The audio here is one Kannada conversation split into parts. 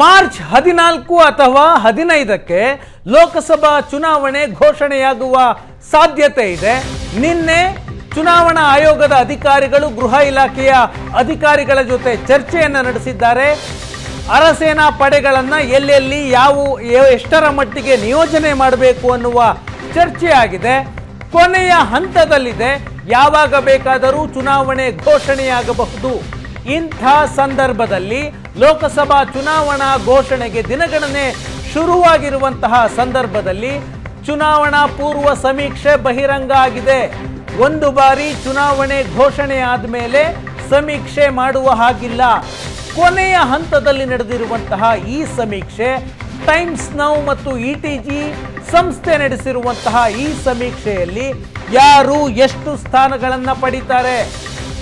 ಮಾರ್ಚ್ ಹದಿನಾಲ್ಕು ಅಥವಾ ಹದಿನೈದಕ್ಕೆ ಲೋಕಸಭಾ ಚುನಾವಣೆ ಘೋಷಣೆಯಾಗುವ ಸಾಧ್ಯತೆ ಇದೆ. ನಿನ್ನೆ ಚುನಾವಣಾ ಆಯೋಗದ ಅಧಿಕಾರಿಗಳು ಗೃಹ ಇಲಾಖೆಯ ಅಧಿಕಾರಿಗಳ ಜೊತೆ ಚರ್ಚೆಯನ್ನು ನಡೆಸಿದ್ದಾರೆ. ಅರಸೇನಾ ಪಡೆಗಳನ್ನು ಎಲ್ಲೆಲ್ಲಿ ಯಾವ, ಎಷ್ಟರ ಮಟ್ಟಿಗೆ ನಿಯೋಜನೆ ಮಾಡಬೇಕು ಅನ್ನುವ ಚರ್ಚೆಯಾಗಿದೆ ಕೊನೆಯ ಹಂತದಲ್ಲಿದೆ. ಯಾವಾಗ ಬೇಕಾದರೂ ಚುನಾವಣೆ ಘೋಷಣೆಯಾಗಬಹುದು. ಇಂಥ ಸಂದರ್ಭದಲ್ಲಿ ಲೋಕಸಭಾ ಚುನಾವಣಾ ಘೋಷಣೆಗೆ ದಿನಗಣನೆ ಶುರುವಾಗಿರುವಂತಹ ಸಂದರ್ಭದಲ್ಲಿ ಚುನಾವಣಾ ಪೂರ್ವ ಸಮೀಕ್ಷೆ ಬಹಿರಂಗ ಆಗಿದೆ. ಒಂದು ಬಾರಿ ಚುನಾವಣೆ ಘೋಷಣೆ ಆದಮೇಲೆ ಸಮೀಕ್ಷೆ ಮಾಡುವ ಹಾಗಿಲ್ಲ. ಕೊನೆಯ ಹಂತದಲ್ಲಿ ನಡೆದಿರುವಂತಹ ಈ ಸಮೀಕ್ಷೆ ಟೈಮ್ಸ್ ನೌ ಮತ್ತು ಇ ಟಿ ಜಿ ಸಂಸ್ಥೆ ನಡೆಸಿರುವಂತಹ ಈ ಸಮೀಕ್ಷೆಯಲ್ಲಿ ಯಾರು ಎಷ್ಟು ಸ್ಥಾನಗಳನ್ನು ಪಡಿತಾರೆ?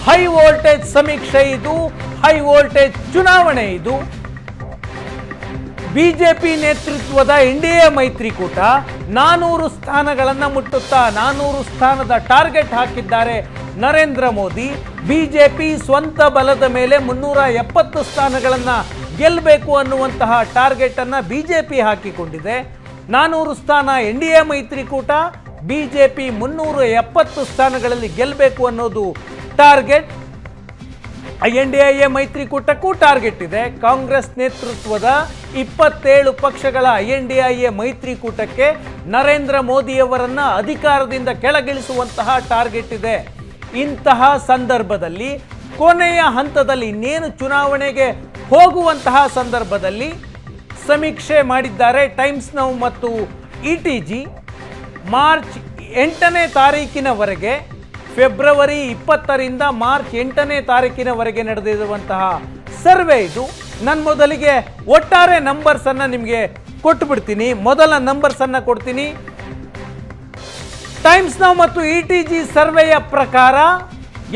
ಹೈ ವೋಲ್ಟೇಜ್ ಸಮೀಕ್ಷೆ ಇದು, ಹೈ ವೋಲ್ಟೇಜ್ ಚುನಾವಣೆ ಇದು. ಬಿಜೆಪಿ ನೇತೃತ್ವದ ಎನ್ ಡಿ ಎ ಮೈತ್ರಿಕೂಟ ನಾನೂರು ಸ್ಥಾನಗಳನ್ನು ಮುಟ್ಟುತ್ತಾ ನಾನೂರು ಸ್ಥಾನದ ಟಾರ್ಗೆಟ್ ಹಾಕಿದ್ದಾರೆ ನರೇಂದ್ರ ಮೋದಿ. ಬಿಜೆಪಿ ಸ್ವಂತ ಬಲದ ಮೇಲೆ ಮುನ್ನೂರ ಎಪ್ಪತ್ತು ಸ್ಥಾನಗಳನ್ನು ಗೆಲ್ಲಬೇಕು ಅನ್ನುವಂತಹ ಟಾರ್ಗೆಟನ್ನು ಬಿ ಜೆ ಬಿಜೆಪಿ ಹಾಕಿಕೊಂಡಿದೆ. ನಾನೂರು ಸ್ಥಾನ ಎನ್ ಡಿ ಎ ಮೈತ್ರಿಕೂಟ, ಬಿಜೆಪಿ ಮುನ್ನೂರ ಎಪ್ಪತ್ತು ಸ್ಥಾನಗಳಲ್ಲಿ ಗೆಲ್ಲಬೇಕು ಅನ್ನೋದು target N D I A ಮೈತ್ರಿಕೂಟಕ್ಕೂ target ಇದೆ. ಕಾಂಗ್ರೆಸ್ ನೇತೃತ್ವದ ಇಪ್ಪತ್ತೇಳು ಪಕ್ಷಗಳ ಎನ್ ಡಿ ಐ ಎ ಮೈತ್ರಿಕೂಟಕ್ಕೆ ನರೇಂದ್ರ ಮೋದಿಯವರನ್ನ ಅಧಿಕಾರದಿಂದ ಕೆಳಗಿಳಿಸುವಂತಹ ಟಾರ್ಗೆಟ್ ಇದೆ. ಇಂತಹ ಸಂದರ್ಭದಲ್ಲಿ, ಕೊನೆಯ ಹಂತದಲ್ಲಿ ಇನ್ನೇನು ಚುನಾವಣೆಗೆ ಹೋಗುವಂತಹ ಸಂದರ್ಭದಲ್ಲಿ ಸಮೀಕ್ಷೆ ಮಾಡಿದ್ದಾರೆ ಟೈಮ್ಸ್ ನೌ ಮತ್ತು ಇ ಟಿ ಜಿ. ಮಾರ್ಚ್ ಎಂಟನೇ ತಾರೀಕಿನವರೆಗೆ ಫೆಬ್ರವರಿ ಇಪ್ಪತ್ತರಿಂದ ಮಾರ್ಚ್ ಎಂಟನೇ ತಾರೀಕಿನವರೆಗೆ ನಡೆದಿರುವಂತಹ ಸರ್ವೆ ಇದು. ನನ್ನ ಮೊದಲಿಗೆ ಒಟ್ಟಾರೆ ನಂಬರ್ಸನ್ನು ನಿಮಗೆ ಕೊಟ್ಟು ಬಿಡ್ತೀನಿ. ಮೊದಲ ನಂಬರ್ಸನ್ನು ಕೊಡ್ತೀನಿ. ಟೈಮ್ಸ್ ನೌ ಮತ್ತು ಇ ಟಿ ಜಿ ಸರ್ವೆಯ ಪ್ರಕಾರ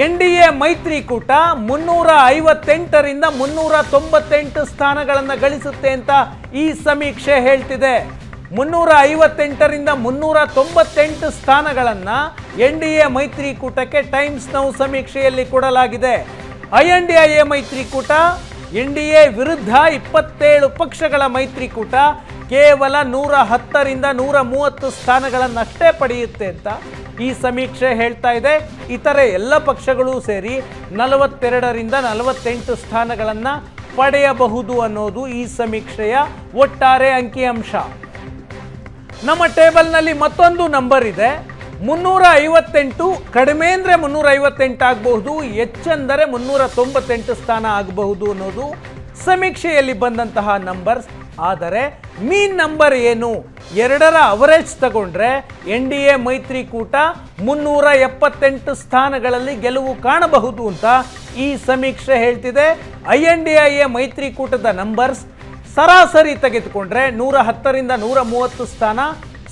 ಎನ್ ಡಿ ಎ ಮೈತ್ರಿಕೂಟ ಮುನ್ನೂರ ಐವತ್ತೆಂಟರಿಂದ ಮುನ್ನೂರ ತೊಂಬತ್ತೆಂಟು ಸ್ಥಾನಗಳನ್ನು ಗಳಿಸುತ್ತೆ ಅಂತ ಈ ಸಮೀಕ್ಷೆ ಹೇಳ್ತಿದೆ. ಮುನ್ನೂರ ಐವತ್ತೆಂಟರಿಂದ ಮುನ್ನೂರ ತೊಂಬತ್ತೆಂಟು ಸ್ಥಾನಗಳನ್ನು ಎನ್ ಡಿ ಎ ಮೈತ್ರಿಕೂಟಕ್ಕೆ ಟೈಮ್ಸ್ ನೌ ಸಮೀಕ್ಷೆಯಲ್ಲಿ ಕೊಡಲಾಗಿದೆ. I N D I A ಮೈತ್ರಿಕೂಟ, ಎನ್ ಡಿ ಎ ವಿರುದ್ಧ ಇಪ್ಪತ್ತೇಳು ಪಕ್ಷಗಳ ಮೈತ್ರಿಕೂಟ, ಕೇವಲ ನೂರ ಹತ್ತರಿಂದ ನೂರ ಮೂವತ್ತು ಸ್ಥಾನಗಳನ್ನಷ್ಟೇ ಪಡೆಯುತ್ತೆ ಅಂತ ಈ ಸಮೀಕ್ಷೆ ಹೇಳ್ತಾ ಇದೆ. ಇತರೆ ಎಲ್ಲ ಪಕ್ಷಗಳು ಸೇರಿ ನಲವತ್ತೆರಡರಿಂದ ನಲವತ್ತೆಂಟು ಸ್ಥಾನಗಳನ್ನು ಪಡೆಯಬಹುದು ಅನ್ನೋದು ಈ ಸಮೀಕ್ಷೆಯ ಒಟ್ಟಾರೆ ಅಂಕಿಅಂಶ ನಮ್ಮ ಟೇಬಲ್ನಲ್ಲಿ ಮತ್ತೊಂದು ನಂಬರ್ ಇದೆ. ಮುನ್ನೂರ ಐವತ್ತೆಂಟು ಕಡಿಮೆ ಅಂದರೆ ಮುನ್ನೂರ ಐವತ್ತೆಂಟು ಆಗಬಹುದು, ಹೆಚ್ಚೆಂದರೆ ಮುನ್ನೂರ ತೊಂಬತ್ತೆಂಟು ಸ್ಥಾನ ಆಗಬಹುದು ಅನ್ನೋದು ಸಮೀಕ್ಷೆಯಲ್ಲಿ ಬಂದಂತಹ ನಂಬರ್ಸ್ ಆದರೆ ಮೀನ್ ನಂಬರ್ ಏನು? ಎರಡರ ಅವರೇಜ್ ತಗೊಂಡ್ರೆ ಎನ್ ಡಿ ಎ ಮೈತ್ರಿಕೂಟ ಮುನ್ನೂರ ಎಪ್ಪತ್ತೆಂಟು ಸ್ಥಾನಗಳಲ್ಲಿ ಗೆಲುವು ಕಾಣಬಹುದು ಅಂತ ಈ ಸಮೀಕ್ಷೆ ಹೇಳ್ತಿದೆ. I N D I A ಮೈತ್ರಿಕೂಟದ ನಂಬರ್ಸ್ ಸರಾಸರಿ ತೆಗೆದುಕೊಂಡ್ರೆ ನೂರ ಹತ್ತರಿಂದ ನೂರ ಮೂವತ್ತು ಸ್ಥಾನ,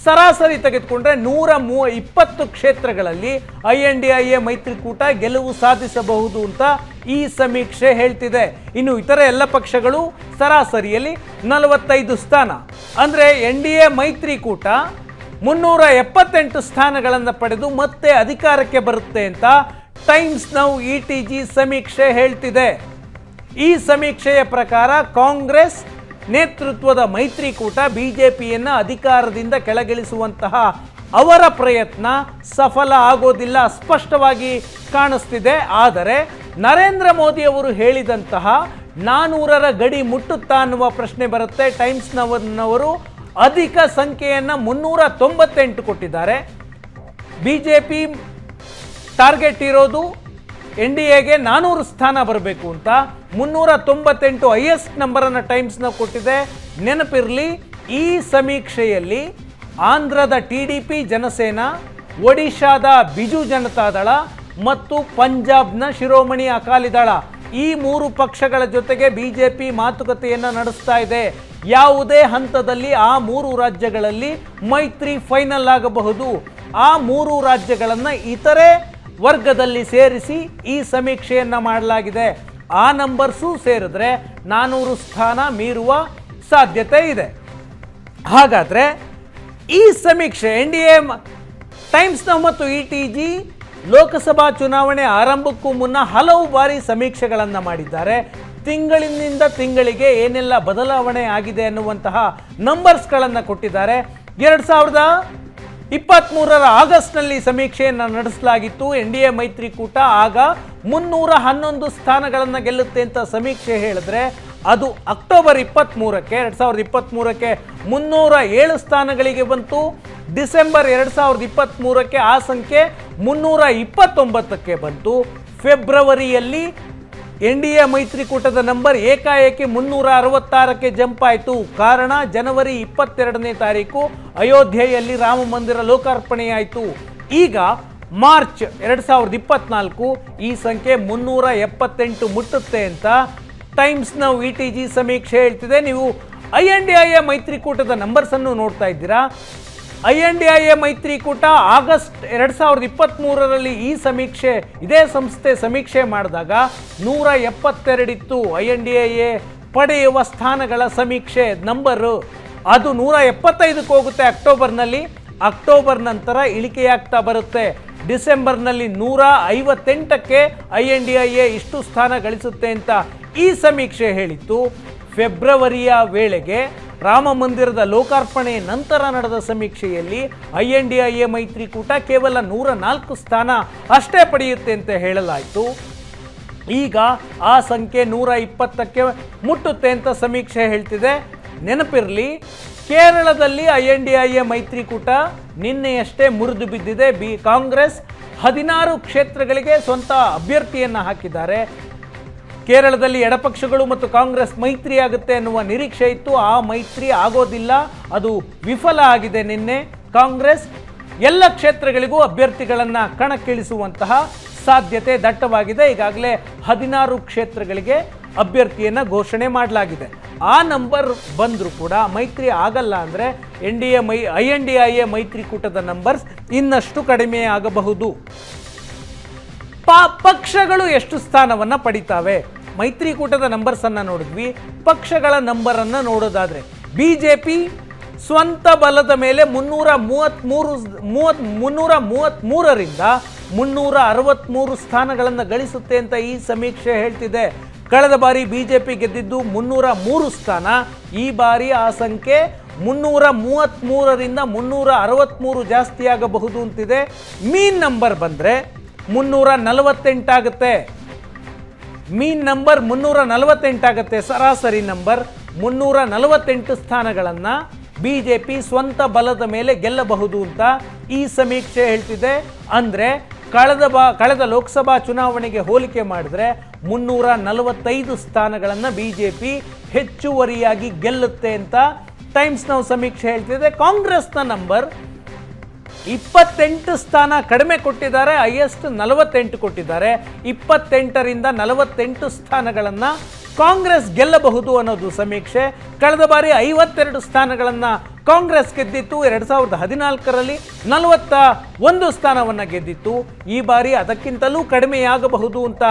ಸರಾಸರಿ ತೆಗೆದುಕೊಂಡ್ರೆ ನೂರ ಮೂವ ಇಪ್ಪತ್ತು ಕ್ಷೇತ್ರಗಳಲ್ಲಿ I N D I A ಮೈತ್ರಿಕೂಟ ಗೆಲುವು ಸಾಧಿಸಬಹುದು ಅಂತ ಈ ಸಮೀಕ್ಷೆ ಹೇಳ್ತಿದೆ. ಇನ್ನು ಇತರ ಎಲ್ಲ ಪಕ್ಷಗಳು ಸರಾಸರಿಯಲ್ಲಿ ನಲವತ್ತೈದು ಸ್ಥಾನ. ಅಂದರೆ ಎನ್ ಡಿ ಎ ಮೈತ್ರಿಕೂಟ ಮುನ್ನೂರ ಎಪ್ಪತ್ತೆಂಟು ಸ್ಥಾನಗಳನ್ನು ಪಡೆದು ಮತ್ತೆ ಅಧಿಕಾರಕ್ಕೆ ಬರುತ್ತೆ ಅಂತ Times Now E T G ಸಮೀಕ್ಷೆ ಹೇಳ್ತಿದೆ. ಈ ಸಮೀಕ್ಷೆಯ ಪ್ರಕಾರ ಕಾಂಗ್ರೆಸ್ ನೇತೃತ್ವದ ಮೈತ್ರಿಕೂಟ ಬಿಜೆಪಿಯನ್ನು ಅಧಿಕಾರದಿಂದ ಕೆಳಗಿಳಿಸುವಂತಹ ಅವರ ಪ್ರಯತ್ನ ಸಫಲ ಆಗೋದಿಲ್ಲ ಸ್ಪಷ್ಟವಾಗಿ ಕಾಣಿಸ್ತಿದೆ. ಆದರೆ ನರೇಂದ್ರ ಮೋದಿ ಅವರು ಹೇಳಿದಂತಹ ನಾನೂರರ ಗಡಿ ಮುಟ್ಟುತ್ತಾ ಅನ್ನುವ ಪ್ರಶ್ನೆ ಬರುತ್ತೆ. ಟೈಮ್ಸ್ನವನ್ನವರು ಅಧಿಕ ಸಂಖ್ಯೆಯನ್ನು ಮುನ್ನೂರ ತೊಂಬತ್ತೆಂಟು ಕೊಟ್ಟಿದ್ದಾರೆ. ಬಿಜೆಪಿ ಟಾರ್ಗೆಟ್ ಇರೋದು ಎನ್ ಡಿ ಎಗೆ ನಾನೂರು ಸ್ಥಾನ ಬರಬೇಕು ಅಂತ ಮುನ್ನೂರ ತೊಂಬತ್ತೆಂಟು ಹೈಯೆಸ್ಟ್ ನಂಬರನ್ನು ಟೈಮ್ಸ್ನ ಕೊಟ್ಟಿದೆ. ನೆನಪಿರಲಿ, ಈ ಸಮೀಕ್ಷೆಯಲ್ಲಿ ಆಂಧ್ರದ ಟಿ ಡಿ ಪಿ ಜನಸೇನಾ, ಒಡಿಶಾದ ಬಿಜು ಜನತಾದಳ ಮತ್ತು ಪಂಜಾಬ್ನ ಶಿರೋಮಣಿ ಅಕಾಲಿದಳ ಈ ಮೂರು ಪಕ್ಷಗಳ ಜೊತೆಗೆ ಬಿ ಜೆ ಪಿ ಮಾತುಕತೆಯನ್ನು ನಡೆಸ್ತಾ ಇದೆ. ಯಾವುದೇ ಹಂತದಲ್ಲಿ ಆ ಮೂರು ರಾಜ್ಯಗಳಲ್ಲಿ ಮೈತ್ರಿ ಫೈನಲ್ ಆಗಬಹುದು. ಆ ಮೂರು ರಾಜ್ಯಗಳನ್ನು ಇತರೆ ವರ್ಗದಲ್ಲಿ ಸೇರಿಸಿ ಈ ಸಮೀಕ್ಷೆಯನ್ನು ಮಾಡಲಾಗಿದೆ. ಆ ನಂಬರ್ಸು ಸೇರಿದ್ರೆ ನಾನ್ನೂರು ಸ್ಥಾನ ಮೀರುವ ಸಾಧ್ಯತೆ ಇದೆ. ಹಾಗಾದರೆ ಈ ಸಮೀಕ್ಷೆ ಎನ್ ಡಿ ಎ ಟೈಮ್ಸ್ನ ಮತ್ತು ಇ ಟಿ ಜಿ ಲೋಕಸಭಾ ಚುನಾವಣೆ ಆರಂಭಕ್ಕೂ ಮುನ್ನ ಹಲವು ಬಾರಿ ಸಮೀಕ್ಷೆಗಳನ್ನು ಮಾಡಿದ್ದಾರೆ. ತಿಂಗಳಿನಿಂದ ತಿಂಗಳಿಗೆ ಏನೆಲ್ಲ ಬದಲಾವಣೆ ಆಗಿದೆ ಅನ್ನುವಂತಹ ನಂಬರ್ಸ್ಗಳನ್ನು ಕೊಟ್ಟಿದ್ದಾರೆ. ಎರಡು ಸಾವಿರದ ಇಪ್ಪತ್ತ್ಮೂರರ ಆಗಸ್ಟ್ನಲ್ಲಿ ಸಮೀಕ್ಷೆಯನ್ನು ನಡೆಸಲಾಗಿತ್ತು. ಎನ್ ಡಿ ಎ ಮೈತ್ರಿಕೂಟ ಆಗ ಮುನ್ನೂರ ಹನ್ನೊಂದು ಸ್ಥಾನಗಳನ್ನು ಗೆಲ್ಲುತ್ತೆ ಅಂತ ಸಮೀಕ್ಷೆ ಹೇಳಿದ್ರೆ ಅದು ಅಕ್ಟೋಬರ್ ಇಪ್ಪತ್ತ್ಮೂರಕ್ಕೆ ಎರಡು ಸಾವಿರದ ಇಪ್ಪತ್ತ್ಮೂರಕ್ಕೆ ಮುನ್ನೂರ ಏಳು ಸ್ಥಾನಗಳಿಗೆ ಬಂತು. ಡಿಸೆಂಬರ್ ಎರಡು ಸಾವಿರದ ಇಪ್ಪತ್ತ್ಮೂರಕ್ಕೆ ಆ ಸಂಖ್ಯೆ ಮುನ್ನೂರ ಇಪ್ಪತ್ತೊಂಬತ್ತಕ್ಕೆ ಬಂತು. ಫೆಬ್ರವರಿಯಲ್ಲಿ ಎನ್ ಡಿ ಎ ಮೈತ್ರಿಕೂಟದ ನಂಬರ್ ಏಕಾಏಕಿ ಮುನ್ನೂರ ಅರವತ್ತಾರಕ್ಕೆ ಜಂಪ್ ಆಯಿತು ಕಾರಣ ಜನವರಿ ಇಪ್ಪತ್ತೆರಡನೇ ತಾರೀಕು ಅಯೋಧ್ಯೆಯಲ್ಲಿ ರಾಮ ಮಂದಿರ ಲೋಕಾರ್ಪಣೆಯಾಯಿತು. ಈಗ ಮಾರ್ಚ್ ಎರಡು ಸಾವಿರದ ಇಪ್ಪತ್ನಾಲ್ಕು ಈ ಸಂಖ್ಯೆ ಮುನ್ನೂರ ಎಪ್ಪತ್ತೆಂಟು ಮುಟ್ಟುತ್ತೆ ಅಂತ ಟೈಮ್ಸ್ನ ವಿ ಟಿ ಜಿ ಸಮೀಕ್ಷೆ ಹೇಳ್ತಿದೆ. ನೀವು I N D I A ಮೈತ್ರಿಕೂಟದ ನಂಬರ್ಸನ್ನು ನೋಡ್ತಾ ಇದ್ದೀರಾ. I N D I A ಮೈತ್ರಿಕೂಟ ಆಗಸ್ಟ್ ಎರಡು ಸಾವಿರದ ಇಪ್ಪತ್ತ್ಮೂರರಲ್ಲಿ ಈ ಸಮೀಕ್ಷೆ, ಇದೇ ಸಂಸ್ಥೆ ಸಮೀಕ್ಷೆ ಮಾಡಿದಾಗ ನೂರ ಎಪ್ಪತ್ತೆರಡಿತ್ತು I N D I A ಪಡೆಯುವ ಸ್ಥಾನಗಳ ಸಮೀಕ್ಷೆ ನಂಬರು ಅದು ನೂರ ಎಪ್ಪತ್ತೈದಕ್ಕೆ ಹೋಗುತ್ತೆ ಅಕ್ಟೋಬರ್ನಲ್ಲಿ. ಅಕ್ಟೋಬರ್ ನಂತರ ಇಳಿಕೆಯಾಗ್ತಾ ಬರುತ್ತೆ. ಡಿಸೆಂಬರ್ನಲ್ಲಿ ನೂರ ಐವತ್ತೆಂಟಕ್ಕೆ I N D I A ಇಷ್ಟು ಸ್ಥಾನ ಗಳಿಸುತ್ತೆ ಅಂತ ಈ ಸಮೀಕ್ಷೆ ಹೇಳಿತ್ತು. ಫೆಬ್ರವರಿಯ ವೇಳೆಗೆ ರಾಮ ಮಂದಿರದ ಲೋಕಾರ್ಪಣೆ ನಂತರ ನಡೆದ ಸಮೀಕ್ಷೆಯಲ್ಲಿ I N D I A ಮೈತ್ರಿಕೂಟ ಕೇವಲ ನೂರ ನಾಲ್ಕು ಸ್ಥಾನ ಅಷ್ಟೇ ಪಡೆಯುತ್ತೆ ಅಂತ ಹೇಳಲಾಯಿತು. ಈಗ ಆ ಸಂಖ್ಯೆ ನೂರ ಇಪ್ಪತ್ತಕ್ಕೆ ಮುಟ್ಟುತ್ತೆ ಅಂತ ಸಮೀಕ್ಷೆ ಹೇಳ್ತಿದೆ. ನೆನಪಿರಲಿ, ಕೇರಳದಲ್ಲಿ I N D I A ಮೈತ್ರಿಕೂಟ ನಿನ್ನೆಯಷ್ಟೇ ಮುರಿದು ಬಿದ್ದಿದೆ. ಬಿ ಕಾಂಗ್ರೆಸ್ ಹದಿನಾರು ಕ್ಷೇತ್ರಗಳಿಗೆ ಸ್ವಂತ ಅಭ್ಯರ್ಥಿಯನ್ನು ಹಾಕಿದ್ದಾರೆ. ಕೇರಳದಲ್ಲಿ ಎಡಪಕ್ಷಗಳು ಮತ್ತು ಕಾಂಗ್ರೆಸ್ ಮೈತ್ರಿ ಆಗುತ್ತೆ ಅನ್ನುವ ನಿರೀಕ್ಷೆ ಇತ್ತು. ಆ ಮೈತ್ರಿ ಆಗೋದಿಲ್ಲ, ಅದು ವಿಫಲ ಆಗಿದೆ ನಿನ್ನೆ. ಕಾಂಗ್ರೆಸ್ ಎಲ್ಲ ಕ್ಷೇತ್ರಗಳಿಗೂ ಅಭ್ಯರ್ಥಿಗಳನ್ನು ಕಣಕ್ಕಿಳಿಸುವಂತಹ ಸಾಧ್ಯತೆ ದಟ್ಟವಾಗಿದೆ. ಈಗಾಗಲೇ ಹದಿನಾರು ಕ್ಷೇತ್ರಗಳಿಗೆ ಅಭ್ಯರ್ಥಿಯನ್ನು ಘೋಷಣೆ ಮಾಡಲಾಗಿದೆ. ಆ ನಂಬರ್ ಬಂದರೂ ಕೂಡ ಮೈತ್ರಿ ಆಗಲ್ಲ ಅಂದರೆ N D A my, I N D I A ಮೈತ್ರಿಕೂಟದ ನಂಬರ್ಸ್ ಇನ್ನಷ್ಟು ಕಡಿಮೆ ಆಗಬಹುದು. ಪ ಪಕ್ಷಗಳು ಎಷ್ಟು ಸ್ಥಾನವನ್ನು ಪಡಿತಾವೆ? ಮೈತ್ರಿಕೂಟದ ನಂಬರ್ಸನ್ನು ನೋಡಿದ್ವಿ, ಪಕ್ಷಗಳ ನಂಬರನ್ನು ನೋಡೋದಾದರೆ ಬಿ ಜೆ ಪಿ ಸ್ವಂತ ಬಲದ ಮೇಲೆ ಮುನ್ನೂರ ಮೂವತ್ತ್ಮೂರು ಮೂವತ್, ಮುನ್ನೂರ ಮೂವತ್ತ್ಮೂರರಿಂದ ಮುನ್ನೂರ ಅರವತ್ತ್ಮೂರು ಸ್ಥಾನಗಳನ್ನು ಗಳಿಸುತ್ತೆ ಅಂತ ಈ ಸಮೀಕ್ಷೆ ಹೇಳ್ತಿದೆ. ಕಳೆದ ಬಾರಿ ಬಿ ಜೆ ಪಿ ಗೆದ್ದಿದ್ದು ಮುನ್ನೂರ ಮೂರು ಸ್ಥಾನ, ಈ ಬಾರಿ ಆ ಸಂಖ್ಯೆ ಮುನ್ನೂರ ಮೂವತ್ತ್ಮೂರರಿಂದ ಮುನ್ನೂರ ಅರವತ್ತ್ಮೂರು ಜಾಸ್ತಿಯಾಗಬಹುದು ಅಂತಿದೆ. ಮೀನ್ ನಂಬರ್ ಬಂದರೆ ಮುನ್ನೂರ ನಲವತ್ತೆಂಟಾಗುತ್ತೆ ಮೀನ್ ನಂಬರ್ ಮುನ್ನೂರ ನಲವತ್ತೆಂಟಾಗುತ್ತೆ ಸರಾಸರಿ ನಂಬರ್ ಮುನ್ನೂರ ನಲವತ್ತೆಂಟು ಸ್ಥಾನಗಳನ್ನು ಬಿ ಜೆ ಪಿ ಸ್ವಂತ ಬಲದ ಮೇಲೆ ಗೆಲ್ಲಬಹುದು ಅಂತ ಈ ಸಮೀಕ್ಷೆ ಹೇಳ್ತಿದೆ. ಅಂದರೆ ಕಳೆದ ಬಾ, ಕಳೆದ ಲೋಕಸಭಾ ಚುನಾವಣೆಗೆ ಹೋಲಿಕೆ ಮಾಡಿದ್ರೆ ಮುನ್ನೂರ ನಲವತ್ತೈದು ಸ್ಥಾನಗಳನ್ನು ಬಿ ಜೆ ಪಿ ಹೆಚ್ಚುವರಿಯಾಗಿ ಗೆಲ್ಲುತ್ತೆ ಅಂತ ಟೈಮ್ಸ್ ನಾವು ಸಮೀಕ್ಷೆ ಹೇಳ್ತಿದೆ. ಕಾಂಗ್ರೆಸ್ನ ನಂಬರ್ ಇಪ್ಪತ್ತೆಂಟು ಸ್ಥಾನ ಕಡಿಮೆ ಕೊಟ್ಟಿದ್ದಾರೆ ಹೈಯೆಸ್ಟ್ ನಲವತ್ತೆಂಟು ಕೊಟ್ಟಿದ್ದಾರೆ. ಇಪ್ಪತ್ತೆಂಟರಿಂದ ನಲವತ್ತೆಂಟು ಸ್ಥಾನಗಳನ್ನು ಕಾಂಗ್ರೆಸ್ ಗೆಲ್ಲಬಹುದು ಅನ್ನೋದು ಸಮೀಕ್ಷೆ. ಕಳೆದ ಬಾರಿ ಐವತ್ತೆರಡು ಸ್ಥಾನಗಳನ್ನು ಕಾಂಗ್ರೆಸ್ ಗೆದ್ದಿತ್ತು. ಎರಡು ಸಾವಿರದ ಹದಿನಾಲ್ಕರಲ್ಲಿ ನಲವತ್ತ ಒಂದು ಸ್ಥಾನವನ್ನು ಗೆದ್ದಿತ್ತು. ಈ ಬಾರಿ ಅದಕ್ಕಿಂತಲೂ ಕಡಿಮೆಯಾಗಬಹುದು ಅಂತ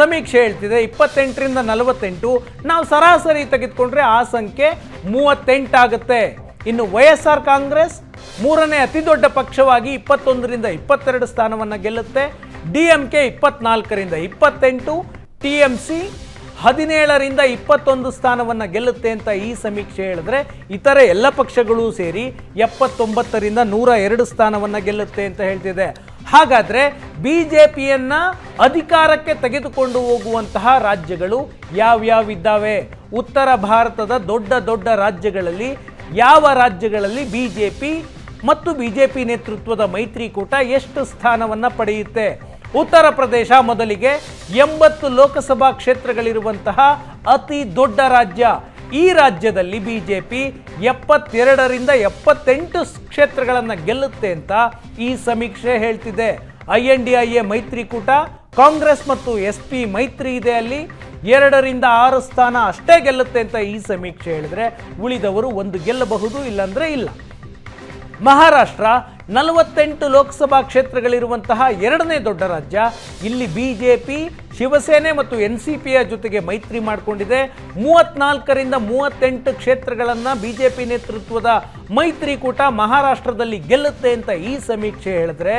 ಸಮೀಕ್ಷೆ ಹೇಳ್ತಿದೆ. ಇಪ್ಪತ್ತೆಂಟರಿಂದ ನಲವತ್ತೆಂಟು. ನಾವು ಸರಾಸರಿ ತೆಗೆದುಕೊಂಡ್ರೆ ಆ ಸಂಖ್ಯೆ ಮೂವತ್ತೆಂಟಾಗುತ್ತೆ. ಇನ್ನು ವೈ ಕಾಂಗ್ರೆಸ್ ಮೂರನೇ ಅತಿ ದೊಡ್ಡ ಪಕ್ಷವಾಗಿ ಇಪ್ಪತ್ತೊಂದರಿಂದ ಇಪ್ಪತ್ತೆರಡು ಸ್ಥಾನವನ್ನು ಗೆಲ್ಲುತ್ತೆ. ಡಿ ಎಂ ಕೆ ಇಪ್ಪತ್ನಾಲ್ಕರಿಂದ ಇಪ್ಪತ್ತೆಂಟು ಟಿ ಎಂ ಸಿ ಹದಿನೇಳರಿಂದ ಇಪ್ಪತ್ತೊಂದು ಸ್ಥಾನವನ್ನು ಗೆಲ್ಲುತ್ತೆ ಅಂತ ಈ ಸಮೀಕ್ಷೆ ಹೇಳಿದ್ರೆ ಇತರೆ ಎಲ್ಲ ಪಕ್ಷಗಳು ಸೇರಿ ಎಪ್ಪತ್ತೊಂಬತ್ತರಿಂದ ನೂರ ಎರಡು ಸ್ಥಾನವನ್ನು ಗೆಲ್ಲುತ್ತೆ ಅಂತ ಹೇಳ್ತಿದೆ. ಹಾಗಾದರೆ ಬಿ ಜೆ ಪಿಯನ್ನು ಅಧಿಕಾರಕ್ಕೆ ತೆಗೆದುಕೊಂಡು ಹೋಗುವಂತಹ ರಾಜ್ಯಗಳು ಯಾವ್ಯಾವಿದ್ದಾವೆ? ಉತ್ತರ ಭಾರತದ ದೊಡ್ಡ ದೊಡ್ಡ ರಾಜ್ಯಗಳಲ್ಲಿ ಯಾವ ರಾಜ್ಯಗಳಲ್ಲಿ ಬಿ ಜೆ ಪಿ ಮತ್ತು ಬಿ ಜೆ ಪಿ ನೇತೃತ್ವದ ಮೈತ್ರಿಕೂಟ ಎಷ್ಟು ಸ್ಥಾನವನ್ನು ಪಡೆಯುತ್ತೆ? ಉತ್ತರ ಪ್ರದೇಶ ಮೊದಲಿಗೆ ಎಂಬತ್ತು ಲೋಕಸಭಾ ಕ್ಷೇತ್ರಗಳಿರುವಂತಹ ಅತಿ ದೊಡ್ಡ ರಾಜ್ಯ. ಈ ರಾಜ್ಯದಲ್ಲಿ ಬಿ ಜೆ ಪಿ ಎಪ್ಪತ್ತೆರಡರಿಂದ ಎಪ್ಪತ್ತೆಂಟು ಕ್ಷೇತ್ರಗಳನ್ನು ಗೆಲ್ಲುತ್ತೆ ಅಂತ ಈ ಸಮೀಕ್ಷೆ ಹೇಳ್ತಿದೆ. I N D I A ಮೈತ್ರಿಕೂಟ, ಕಾಂಗ್ರೆಸ್ ಮತ್ತು ಎಸ್ ಪಿ ಮೈತ್ರಿ ಇದೆ ಅಲ್ಲಿ. ಎರಡರಿಂದ ಆರು ಸ್ಥಾನ ಅಷ್ಟೇ ಗೆಲ್ಲುತ್ತೆ ಅಂತ ಈ ಸಮೀಕ್ಷೆ ಹೇಳಿದ್ರೆ ಉಳಿದವರು ಒಂದು ಗೆಲ್ಲಬಹುದು ಇಲ್ಲಾಂದ್ರೆ ಇಲ್ಲ. ಮಹಾರಾಷ್ಟ್ರ ನಲವತ್ತೆಂಟು ಲೋಕಸಭಾ ಕ್ಷೇತ್ರಗಳಿರುವಂತಹ ಎರಡನೇ ದೊಡ್ಡ ರಾಜ್ಯ, ಇಲ್ಲಿ ಬಿ ಜೆ ಪಿ ಶಿವಸೇನೆ ಮತ್ತು ಎನ್ ಸಿ ಪಿಯ ಜೊತೆಗೆ ಮೈತ್ರಿ ಮಾಡಿಕೊಂಡಿದೆ. ಮೂವತ್ನಾಲ್ಕರಿಂದ ಮೂವತ್ತೆಂಟು ಕ್ಷೇತ್ರಗಳನ್ನು ಬಿ ಜೆ ಪಿ ನೇತೃತ್ವದ ಮೈತ್ರಿಕೂಟ ಮಹಾರಾಷ್ಟ್ರದಲ್ಲಿ ಗೆಲ್ಲುತ್ತೆ ಅಂತ ಈ ಸಮೀಕ್ಷೆ ಹೇಳಿದ್ರೆ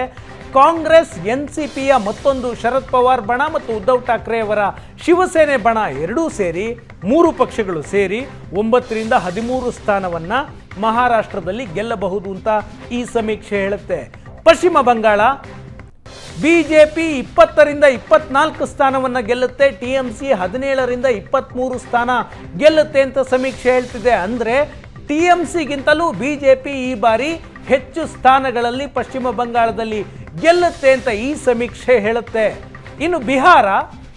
ಕಾಂಗ್ರೆಸ್ ಎನ್ ಸಿ ಪಿಯ ಮತ್ತೊಂದು ಶರದ್ ಪವಾರ್ ಬಣ ಮತ್ತು ಉದ್ಧವ್ ಠಾಕ್ರೆ ಅವರ ಶಿವಸೇನೆ ಬಣ ಎರಡೂ ಸೇರಿ ಮೂರು ಪಕ್ಷಗಳು ಸೇರಿ ಒಂಬತ್ತರಿಂದ ಹದಿಮೂರು ಸ್ಥಾನವನ್ನು ಮಹಾರಾಷ್ಟ್ರದಲ್ಲಿ ಗೆಲ್ಲಬಹುದು ಅಂತ ಈ ಸಮೀಕ್ಷೆ ಹೇಳುತ್ತೆ. ಪಶ್ಚಿಮ ಬಂಗಾಳ, ಬಿಜೆಪಿ ಇಪ್ಪತ್ತರಿಂದ ಇಪ್ಪತ್ನಾಲ್ಕು ಸ್ಥಾನವನ್ನು ಗೆಲ್ಲುತ್ತೆ ಟಿ ಎಂ ಸಿ ಹದಿನೇಳರಿಂದ ಇಪ್ಪತ್ತ್ಮೂರು ಸ್ಥಾನ ಗೆಲ್ಲುತ್ತೆ ಅಂತ ಸಮೀಕ್ಷೆ ಹೇಳ್ತಿದೆ. ಅಂದರೆ ಟಿ ಎಂ ಸಿಗಿಂತಲೂ ಬಿ ಜೆ ಪಿ ಈ ಬಾರಿ ಹೆಚ್ಚು ಸ್ಥಾನಗಳಲ್ಲಿ ಪಶ್ಚಿಮ ಬಂಗಾಳದಲ್ಲಿ ಗೆಲ್ಲುತ್ತೆ ಅಂತ ಈ ಸಮೀಕ್ಷೆ ಹೇಳುತ್ತೆ. ಇನ್ನು ಬಿಹಾರ,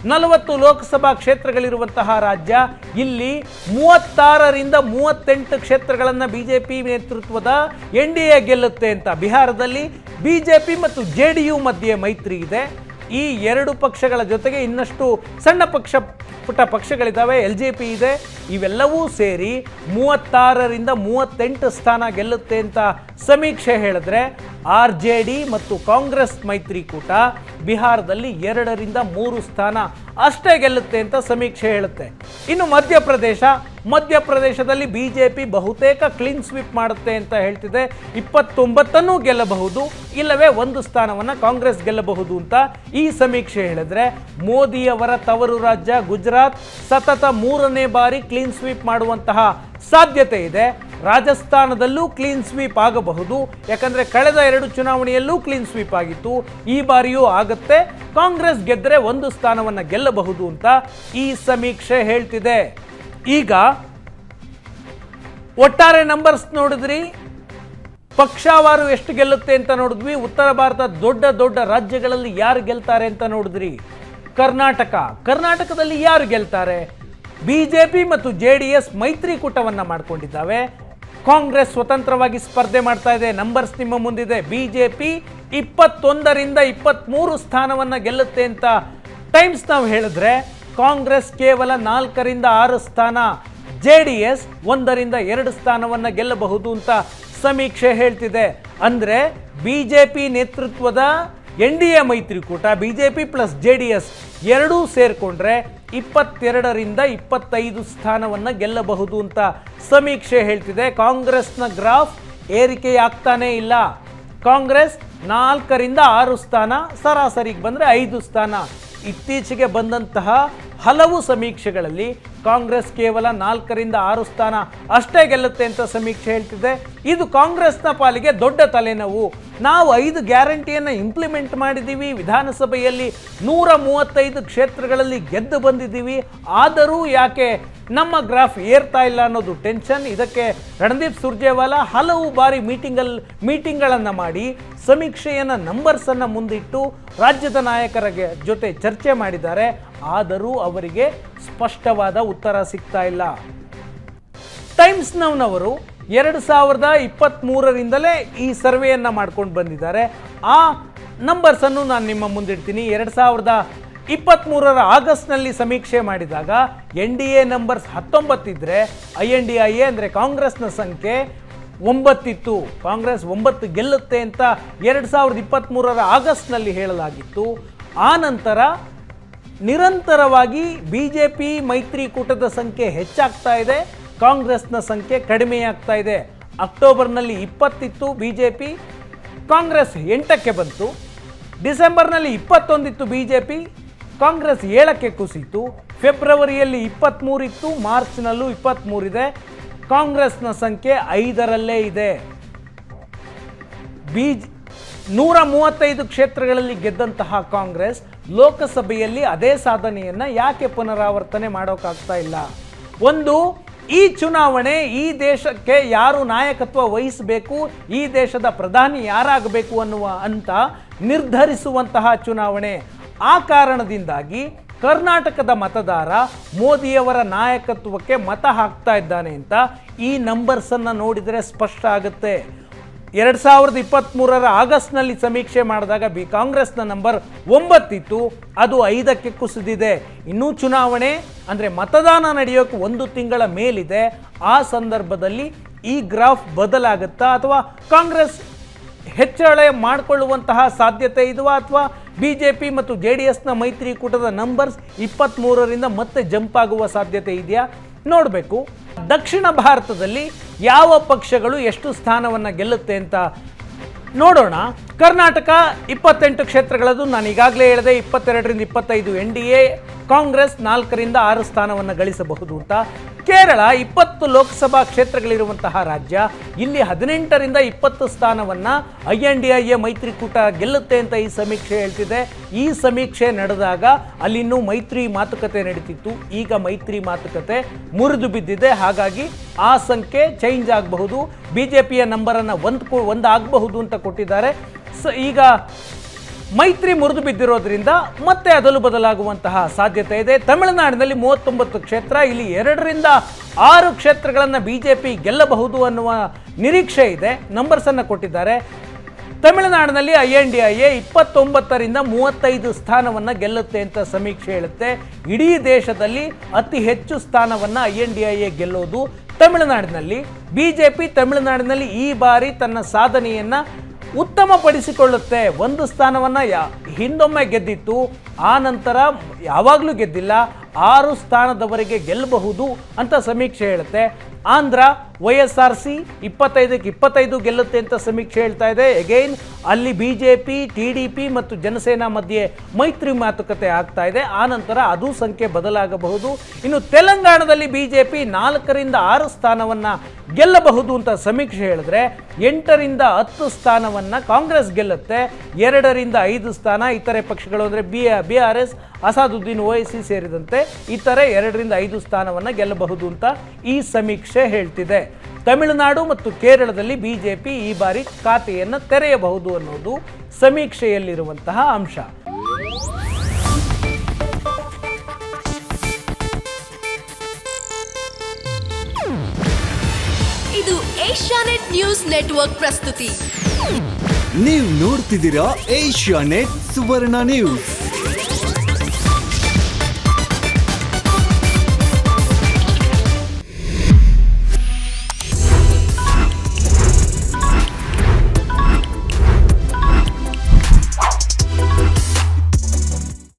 ನಲವತ್ತು ಲೋಕಸಭಾ ಕ್ಷೇತ್ರಗಳಿರುವಂತಹ ರಾಜ್ಯ, ಇಲ್ಲಿ ಮೂವತ್ತಾರರಿಂದ ಮೂವತ್ತೆಂಟು ಕ್ಷೇತ್ರಗಳನ್ನು ಬಿಜೆಪಿ ನೇತೃತ್ವದ ಎನ್ ಡಿ ಎ ಗೆಲ್ಲುತ್ತೆ ಅಂತ. ಬಿಹಾರದಲ್ಲಿ ಬಿ ಜೆ ಪಿ ಮತ್ತು ಜೆ ಡಿ ಯು ಮಧ್ಯೆ ಮೈತ್ರಿ ಇದೆ. ಈ ಎರಡು ಪಕ್ಷಗಳ ಜೊತೆಗೆ ಇನ್ನಷ್ಟು ಸಣ್ಣ ಪಕ್ಷ, ಪುಟ್ಟ ಪಕ್ಷಗಳಿದ್ದಾವೆ. ಎಲ್ ಜೆ ಪಿ ಇದೆ. ಇವೆಲ್ಲವೂ ಸೇರಿ ಮೂವತ್ತಾರರಿಂದ ಮೂವತ್ತೆಂಟು ಸ್ಥಾನ ಗೆಲ್ಲುತ್ತೆ ಅಂತ ಸಮೀಕ್ಷೆ ಹೇಳಿದ್ರೆ ಆರ್ ಜೆ ಡಿ ಮತ್ತು ಕಾಂಗ್ರೆಸ್ ಮೈತ್ರಿಕೂಟ ಬಿಹಾರದಲ್ಲಿ ಎರಡರಿಂದ ಮೂರು ಸ್ಥಾನ ಅಷ್ಟೇ ಗೆಲ್ಲುತ್ತೆ ಅಂತ ಸಮೀಕ್ಷೆ ಹೇಳುತ್ತೆ. ಇನ್ನು ಮಧ್ಯಪ್ರದೇಶ, ಮಧ್ಯಪ್ರದೇಶದಲ್ಲಿ ಬಿ ಜೆ ಪಿ ಬಹುತೇಕ ಕ್ಲೀನ್ ಸ್ವೀಪ್ ಮಾಡುತ್ತೆ ಅಂತ ಹೇಳ್ತಿದೆ. ಇಪ್ಪತ್ತೊಂಬತ್ತನ್ನು ಗೆಲ್ಲಬಹುದು, ಇಲ್ಲವೇ ಒಂದು ಸ್ಥಾನವನ್ನು ಕಾಂಗ್ರೆಸ್ ಗೆಲ್ಲಬಹುದು ಅಂತ ಈ ಸಮೀಕ್ಷೆ ಹೇಳಿದ್ರೆ, ಮೋದಿಯವರ ತವರು ರಾಜ್ಯ ಗುಜರಾತ್ ಸತತ ಮೂರನೇ ಬಾರಿ ಕ್ಲೀನ್ ಸ್ವೀಪ್ ಮಾಡುವಂತಹ ಸಾಧ್ಯತೆ ಇದೆ. ರಾಜಸ್ಥಾನದಲ್ಲೂ ಕ್ಲೀನ್ ಸ್ವೀಪ್ ಆಗಬಹುದು. ಯಾಕಂದರೆ ಕಳೆದ ಎರಡು ಚುನಾವಣೆಯಲ್ಲೂ ಕ್ಲೀನ್ ಸ್ವೀಪ್ ಆಗಿತ್ತು. ಈ ಬಾರಿಯೂ ಆಗುತ್ತೆ. ಕಾಂಗ್ರೆಸ್ ಗೆದ್ದರೆ ಒಂದು ಸ್ಥಾನವನ್ನು ಗೆಲ್ಲಬಹುದು ಅಂತ ಈ ಸಮೀಕ್ಷೆ ಹೇಳ್ತಿದೆ. ಈಗ ಒಟ್ಟಾರೆ ನಂಬರ್ಸ್ ನೋಡಿದ್ರಿ. ಪಕ್ಷವಾರು ಎಷ್ಟು ಗೆಲ್ಲುತ್ತೆ ಅಂತ ನೋಡಿದ್ವಿ. ಉತ್ತರ ಭಾರತ ದೊಡ್ಡ ದೊಡ್ಡ ರಾಜ್ಯಗಳಲ್ಲಿ ಯಾರು ಗೆಲ್ತಾರೆ ಅಂತ ನೋಡಿದ್ರಿ. ಕರ್ನಾಟಕ. ಕರ್ನಾಟಕದಲ್ಲಿ ಯಾರು ಗೆಲ್ತಾರೆ? ಬಿಜೆಪಿ ಮತ್ತು ಜೆ ಡಿ ಎಸ್ ಮೈತ್ರಿಕೂಟವನ್ನು ಮಾಡಿಕೊಂಡಿದ್ದಾವೆ. ಕಾಂಗ್ರೆಸ್ ಸ್ವತಂತ್ರವಾಗಿ ಸ್ಪರ್ಧೆ ಮಾಡ್ತಾ ಇದೆ. ನಂಬರ್ಸ್ ನಿಮ್ಮ ಮುಂದಿದೆ. ಬಿ ಜೆ ಪಿ ಇಪ್ಪತ್ತೊಂದರಿಂದ ಇಪ್ಪತ್ತ್ಮೂರು ಸ್ಥಾನವನ್ನು ಗೆಲ್ಲುತ್ತೆ ಅಂತ ಟೈಮ್ಸ್ ನಾವು ಹೇಳಿದ್ರೆ, ಕಾಂಗ್ರೆಸ್ ಕೇವಲ ನಾಲ್ಕರಿಂದ ಆರು ಸ್ಥಾನ ಜೆ ಡಿ ಎಸ್ ಒಂದರಿಂದ ಎರಡು ಸ್ಥಾನವನ್ನು ಗೆಲ್ಲಬಹುದು ಅಂತ ಸಮೀಕ್ಷೆ ಹೇಳ್ತಿದೆ. ಅಂದರೆ ಬಿ ಜೆ ಪಿ ನೇತೃತ್ವದ ಎನ್ ಡಿ ಎ ಮೈತ್ರಿಕೂಟ B J P plus J D S ಎರಡೂ ಸೇರಿಕೊಂಡ್ರೆ ಇಪ್ಪತ್ತೆರಡರಿಂದ ಇಪ್ಪತ್ತೈದು ಸ್ಥಾನವನ್ನು ಗೆಲ್ಲಬಹುದು ಅಂತ ಸಮೀಕ್ಷೆ ಹೇಳ್ತಿದೆ. ಕಾಂಗ್ರೆಸ್ನ ಗ್ರಾಫ್ ಏರಿಕೆಯಾಗ್ತಾನೇ ಇಲ್ಲ. ಕಾಂಗ್ರೆಸ್ ನಾಲ್ಕರಿಂದ ಆರು ಸ್ಥಾನ, ಸರಾಸರಿಗೆ ಬಂದರೆ ಐದು ಸ್ಥಾನ. ಇತ್ತೀಚೆಗೆ ಬಂದಂತಹ ಹಲವು ಸಮೀಕ್ಷೆಗಳಲ್ಲಿ ಕಾಂಗ್ರೆಸ್ ಕೇವಲ ನಾಲ್ಕರಿಂದ ಆರು ಸ್ಥಾನ ಅಷ್ಟೇ ಗೆಲ್ಲುತ್ತೆ ಅಂತ ಸಮೀಕ್ಷೆ ಹೇಳ್ತಿದೆ. ಇದು ಕಾಂಗ್ರೆಸ್ನ ಪಾಲಿಗೆ ದೊಡ್ಡ ತಲೆನೋವು. ನಾವು ಐದು ಗ್ಯಾರಂಟಿಯನ್ನು ಇಂಪ್ಲಿಮೆಂಟ್ ಮಾಡಿದ್ದೀವಿ ವಿಧಾನಸಭೆಯಲ್ಲಿ ನೂರ ಮೂವತ್ತೈದು ಕ್ಷೇತ್ರಗಳಲ್ಲಿ ಗೆದ್ದು ಬಂದಿದ್ದೀವಿ ಆದರೂ ಯಾಕೆ ನಮ್ಮ ಗ್ರಾಫ್ ಏರ್ತಾ ಇಲ್ಲ ಅನ್ನೋದು ಟೆನ್ಷನ್. ಇದಕ್ಕೆ ರಣದೀಪ್ ಸುರ್ಜೇವಾಲಾ ಹಲವು ಬಾರಿ ಮೀಟಿಂಗಲ್ಲಿ ಮೀಟಿಂಗ್ಗಳನ್ನು ಮಾಡಿ ಸಮೀಕ್ಷೆಯನ್ನು ನಂಬರ್ಸನ್ನು ಮುಂದಿಟ್ಟು ರಾಜ್ಯದ ನಾಯಕರ ಜೊತೆ ಚರ್ಚೆ ಮಾಡಿದ್ದಾರೆ. ಆದರೂ ಅವರಿಗೆ ಸ್ಪಷ್ಟವಾದ ಉತ್ತರ ಸಿಗ್ತಾ ಇಲ್ಲ. ಟೈಮ್ಸ್ ನವ್ನವರು ಎರಡು ಸಾವಿರದ ಇಪ್ಪತ್ತ್ಮೂರರಿಂದಲೇ ಈ ಸರ್ವೆಯನ್ನು ಮಾಡ್ಕೊಂಡು ಬಂದಿದ್ದಾರೆ. ಆ ನಂಬರ್ಸನ್ನು ನಾನು ನಿಮ್ಮ ಮುಂದಿಡ್ತೀನಿ. ಎರಡು ಸಾವಿರದ ಇಪ್ಪತ್ತ್ಮೂರರ ಆಗಸ್ಟ್ನಲ್ಲಿ ಸಮೀಕ್ಷೆ ಮಾಡಿದಾಗ N D A numbers ಹತ್ತೊಂಬತ್ತಿದ್ದರೆ I N D I A ಅಂದರೆ ಕಾಂಗ್ರೆಸ್ನ ಸಂಖ್ಯೆ ಒಂಬತ್ತಿತ್ತು. ಕಾಂಗ್ರೆಸ್ ಒಂಬತ್ತು ಗೆಲ್ಲುತ್ತೆ ಅಂತ ಎರಡು ಸಾವಿರದ ಇಪ್ಪತ್ತ್ಮೂರರ ಆಗಸ್ಟ್ನಲ್ಲಿ ಹೇಳಲಾಗಿತ್ತು. ಆ ನಂತರ ನಿರಂತರವಾಗಿ ಬಿ ಜೆ ಪಿ ಮೈತ್ರಿಕೂಟದ ಸಂಖ್ಯೆ ಹೆಚ್ಚಾಗ್ತಾ ಇದೆ, ಕಾಂಗ್ರೆಸ್ನ ಸಂಖ್ಯೆ ಕಡಿಮೆಯಾಗ್ತಾ ಇದೆ. ಅಕ್ಟೋಬರ್ನಲ್ಲಿ ಇಪ್ಪತ್ತಿತ್ತು ಬಿ ಜೆ ಪಿ ಕಾಂಗ್ರೆಸ್ ಎಂಟಕ್ಕೆ ಬಂತು. ಡಿಸೆಂಬರ್ನಲ್ಲಿ ಇಪ್ಪತ್ತೊಂದಿತ್ತು ಬಿ ಜೆ ಪಿ ಕಾಂಗ್ರೆಸ್ ಏಳಕ್ಕೆ ಕುಸಿತು ಫೆಬ್ರವರಿಯಲ್ಲಿ ಇಪ್ಪತ್ತ್ಮೂರಿತ್ತು, ಮಾರ್ಚ್ನಲ್ಲೂ ಇಪ್ಪತ್ತ್ಮೂರಿದೆ. ಕಾಂಗ್ರೆಸ್ನ ಸಂಖ್ಯೆ ಐದರಲ್ಲೇ ಇದೆ. ಬಿ ನೂರ ಮೂವತ್ತೈದು ಕ್ಷೇತ್ರಗಳಲ್ಲಿ ಗೆದ್ದಂತಹ ಕಾಂಗ್ರೆಸ್ ಲೋಕಸಭೆಯಲ್ಲಿ ಅದೇ ಸಾಧನೆಯನ್ನು ಯಾಕೆ ಪುನರಾವರ್ತನೆ ಮಾಡೋಕ್ಕಾಗ್ತಾ ಇಲ್ಲ? ಒಂದು, ಈ ಚುನಾವಣೆ ಈ ದೇಶಕ್ಕೆ ಯಾರು ನಾಯಕತ್ವ ವಹಿಸಬೇಕು, ಈ ದೇಶದ ಪ್ರಧಾನಿ ಯಾರಾಗಬೇಕು ಅನ್ನುವ ಅಂತ ನಿರ್ಧರಿಸುವಂತಹ ಚುನಾವಣೆ. ಆ ಕಾರಣದಿಂದಾಗಿ ಕರ್ನಾಟಕದ ಮತದಾರ ಮೋದಿಯವರ ನಾಯಕತ್ವಕ್ಕೆ ಮತ ಹಾಕ್ತಾ ಇದ್ದಾನೆ ಅಂತ ಈ ನಂಬರ್ಸನ್ನು ನೋಡಿದರೆ ಸ್ಪಷ್ಟ ಆಗುತ್ತೆ. ಎರಡು ಸಾವಿರದ ಇಪ್ಪತ್ತ್ಮೂರರ ಆಗಸ್ಟ್ನಲ್ಲಿ ಸಮೀಕ್ಷೆ ಮಾಡಿದಾಗ ಬಿ ಕಾಂಗ್ರೆಸ್ನ ನಂಬರ್ ಒಂಬತ್ತಿತ್ತು. ಅದು ಐದಕ್ಕೆ ಕುಸಿದಿದೆ. ಇನ್ನೂ ಚುನಾವಣೆ, ಅಂದರೆ ಮತದಾನ ನಡೆಯೋಕ್ಕೆ ಒಂದು ತಿಂಗಳ ಮೇಲಿದೆ. ಆ ಸಂದರ್ಭದಲ್ಲಿ ಈ ಗ್ರಾಫ್ ಬದಲಾಗುತ್ತಾ ಅಥವಾ ಕಾಂಗ್ರೆಸ್ ಹೆಚ್ಚಳ ಮಾಡಿಕೊಳ್ಳುವಂತಹ ಸಾಧ್ಯತೆ ಇದುವಾ ಅಥವಾ ಬಿ ಜೆ ಪಿ ಮತ್ತು ಜೆ ಡಿ ಎಸ್ನ ಮೈತ್ರಿಕೂಟದ ನಂಬರ್ಸ್ ಇಪ್ಪತ್ತ್ಮೂರರಿಂದ ಮತ್ತೆ ಜಂಪ್ ಆಗುವ ಸಾಧ್ಯತೆ ಇದೆಯಾ? ನೋಡಬೇಕು. ದಕ್ಷಿಣ ಭಾರತದಲ್ಲಿ ಯಾವ ಪಕ್ಷಗಳು ಎಷ್ಟು ಸ್ಥಾನವನ್ನು ಗೆಲ್ಲುತ್ತೆ ಅಂತ ನೋಡೋಣ. ಕರ್ನಾಟಕ ಇಪ್ಪತ್ತೆಂಟು ಕ್ಷೇತ್ರಗಳದ್ದು ನಾನು ಈಗಾಗಲೇ ಹೇಳಿದೆ, ಇಪ್ಪತ್ತೆರಡರಿಂದ ಇಪ್ಪತ್ತೈದು ಎನ್ ಡಿ ಎ, ಕಾಂಗ್ರೆಸ್ ನಾಲ್ಕರಿಂದ ಆರು ಸ್ಥಾನವನ್ನು ಗಳಿಸಬಹುದು ಅಂತ. ಕೇರಳ ಇಪ್ಪತ್ತು ಲೋಕಸಭಾ ಕ್ಷೇತ್ರಗಳಿರುವಂತಹ ರಾಜ್ಯ, ಇಲ್ಲಿ ಹದಿನೆಂಟರಿಂದ ಇಪ್ಪತ್ತು ಸ್ಥಾನವನ್ನು I N D I A ಮೈತ್ರಿಕೂಟ ಗೆಲ್ಲುತ್ತೆ ಅಂತ ಈ ಸಮೀಕ್ಷೆ ಹೇಳ್ತಿದೆ. ಈ ಸಮೀಕ್ಷೆ ನಡೆದಾಗ ಅಲ್ಲಿನ್ನೂ ಮೈತ್ರಿ ಮಾತುಕತೆ ನಡೀತಿತ್ತು. ಈಗ ಮೈತ್ರಿ ಮಾತುಕತೆ ಮುರಿದು ಬಿದ್ದಿದೆ. ಹಾಗಾಗಿ ಆ ಸಂಖ್ಯೆ ಚೇಂಜ್ ಆಗಬಹುದು. ಬಿ ಜೆ ಪಿಯ ನಂಬರನ್ನು ಒಂದು ಒಂದಾಗಬಹುದು ಅಂತ ಕೊಟ್ಟಿದ್ದಾರೆ. ಸ ಈಗ ಮೈತ್ರಿ ಮುರಿದು ಬಿದ್ದಿರೋದ್ರಿಂದ ಮತ್ತೆ ಅದಲು ಬದಲಾಗುವಂತಹ ಸಾಧ್ಯತೆ ಇದೆ. ತಮಿಳುನಾಡಿನಲ್ಲಿ ಮೂವತ್ತೊಂಬತ್ತು ಕ್ಷೇತ್ರ, ಇಲ್ಲಿ ಎರಡರಿಂದ ಆರು ಕ್ಷೇತ್ರಗಳನ್ನು ಬಿ ಜೆ ಪಿ ಗೆಲ್ಲಬಹುದು ಅನ್ನುವ ನಿರೀಕ್ಷೆ ಇದೆ. ನಂಬರ್ಸನ್ನು ಕೊಟ್ಟಿದ್ದಾರೆ. ತಮಿಳುನಾಡಿನಲ್ಲಿ I N D I A ಇಪ್ಪತ್ತೊಂಬತ್ತರಿಂದ ಮೂವತ್ತೈದು ಸ್ಥಾನವನ್ನು ಗೆಲ್ಲುತ್ತೆ ಅಂತ ಸಮೀಕ್ಷೆ ಹೇಳುತ್ತೆ. ಇಡೀ ದೇಶದಲ್ಲಿ ಅತಿ ಹೆಚ್ಚು ಸ್ಥಾನವನ್ನು I N D I A ಗೆಲ್ಲೋದು ತಮಿಳುನಾಡಿನಲ್ಲಿ. ಬಿ ಜೆ ಪಿ ತಮಿಳುನಾಡಿನಲ್ಲಿ ಈ ಬಾರಿ ತನ್ನ ಸಾಧನೆಯನ್ನು ಉತ್ತಮಪಡಿಸಿಕೊಳ್ಳುತ್ತೆ. ಒಂದು ಸ್ಥಾನವನ್ನು ಯಾ, ಹಿಂದೊಮ್ಮೆ ಗೆದ್ದಿತ್ತು, ಆ ನಂತರ ಯಾವಾಗಲೂ ಗೆದ್ದಿಲ್ಲ, ಆರು ಸ್ಥಾನದವರೆಗೆ ಗೆಲ್ಲಬಹುದು ಅಂತ ಸಮೀಕ್ಷೆ ಹೇಳುತ್ತೆ. Andhra Y S R C ಇಪ್ಪತ್ತೈದಕ್ಕೆ ಇಪ್ಪತ್ತೈದು ಗೆಲ್ಲುತ್ತೆ ಅಂತ ಸಮೀಕ್ಷೆ ಹೇಳ್ತಾ ಇದೆ. ಎಗೈನ್ ಅಲ್ಲಿ B J P T D P ಮತ್ತು ಜನಸೇನಾ ಮಧ್ಯೆ ಮೈತ್ರಿ ಮಾತುಕತೆ ಆಗ್ತಾ ಇದೆ. ಆ ನಂತರ ಅದು ಸಂಖ್ಯೆ ಬದಲಾಗಬಹುದು. ಇನ್ನು ತೆಲಂಗಾಣದಲ್ಲಿ ಬಿ ಜೆ ಪಿ ನಾಲ್ಕರಿಂದ ಆರು ಸ್ಥಾನವನ್ನು ಗೆಲ್ಲಬಹುದು ಅಂತ ಸಮೀಕ್ಷೆ ಹೇಳಿದ್ರೆ ಎಂಟರಿಂದ ಹತ್ತು ಸ್ಥಾನವನ್ನು ಕಾಂಗ್ರೆಸ್ ಗೆಲ್ಲುತ್ತೆ. ಎರಡರಿಂದ ಐದು ಸ್ಥಾನ ಇತರೆ ಪಕ್ಷಗಳು ಅಂದರೆ B B R S Asaduddin Owaisi ಸೇರಿದಂತೆ ಇತರೆ ಎರಡರಿಂದ ಐದು ಸ್ಥಾನವನ್ನು ಗೆಲ್ಲಬಹುದು ಅಂತ ಈ ಸಮೀಕ್ಷೆ ಹೇಳ್ತಿದೆ. ತಮಿಳುನಾಡು ಮತ್ತು ಕೇರಳದಲ್ಲಿ ಬಿಜೆಪಿ ಈ ಬಾರಿ ಖಾತೆಯನ್ನು ತೆರೆಯಬಹುದು ಅನ್ನೋದು ಸಮೀಕ್ಷೆಯಲ್ಲಿರುವಂತಹ ಅಂಶ. ಇದು ಏಷ್ಯಾನೆಟ್ ನ್ಯೂಸ್ ನೆಟ್ವರ್ಕ್ ಪ್ರಸ್ತುತಿ. ನೀವು ನೋಡ್ತಿದ್ದೀರಾ ಏಷ್ಯಾ ನೆಟ್ ಸುವರ್ಣ ನ್ಯೂಸ್.